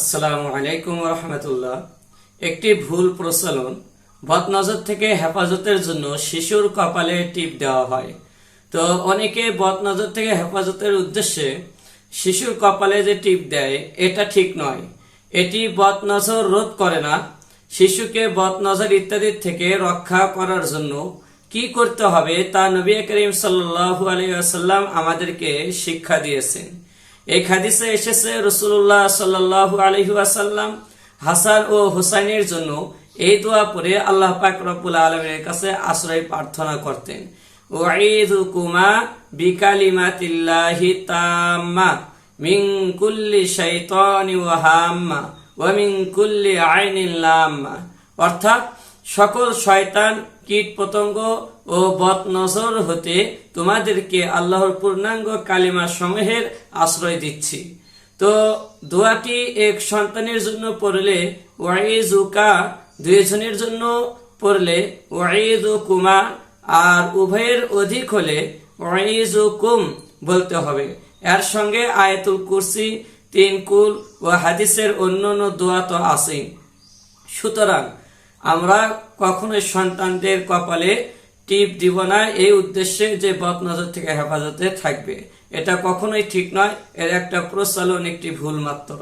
আসসালামু আলাইকুম রহমতুল্লাহ। একটি ভুল প্রচলন, বদনজর থেকে হেফাজতের জন্য শিশুর কপালে টিপ দেওয়া হয়। তো অনেকে বদনজর থেকে হেফাজতের উদ্দেশ্যে শিশুর কপালে যে টিপ দেয়, এটা ঠিক নয়। এটি বদনজর রোধ করে না। শিশুকে বদনজর ইত্যাদির থেকে রক্ষা করার জন্য কি করতে হবে তা নবী করিম সাল্লু আলাইসাল্লাম আমাদেরকে শিক্ষা দিয়েছেন। এই হাদিসে এসেছে রসুল্লাহ সাল্লাহ আলহি আসাল্লাম হাসান ও হুসাইনের জন্য এই দোয়া পরে আল্লাহ পাক রব্বুল আলমের কাছে আশ্রয় প্রার্থনা করতেন। অর্থাৎ সকল শয়তান, কীট পতঙ্গ ও বদ নজর হতে তোমাদেরকে আল্লাহর পূর্ণাঙ্গ কালিমা সমূহের আশ্রয় দিচ্ছি। তো দোয়াটি এক সন্তানের জন্য পড়লে ওয়াইজুকা দুইজনের জন্য পড়লে ওয়াইজু কুমা আর উভয়ের অধিক হলে ওয়াইজু কুম বলতে হবে। এর সঙ্গে আয়াতুল কুরসি, তিন কুল ও হাদিসের অন্যান্য দোয়া তো আছেই। সুতরাং আমরা কখনোই সন্তানদের কপালে টিপ দিব না। এই উদ্দেশ্যে যে বদনজর থেকে হেফাজতে থাকবে, এটা কখনোই ঠিক নয়। এর একটা প্রচলন, একটি ভুল মাত্র।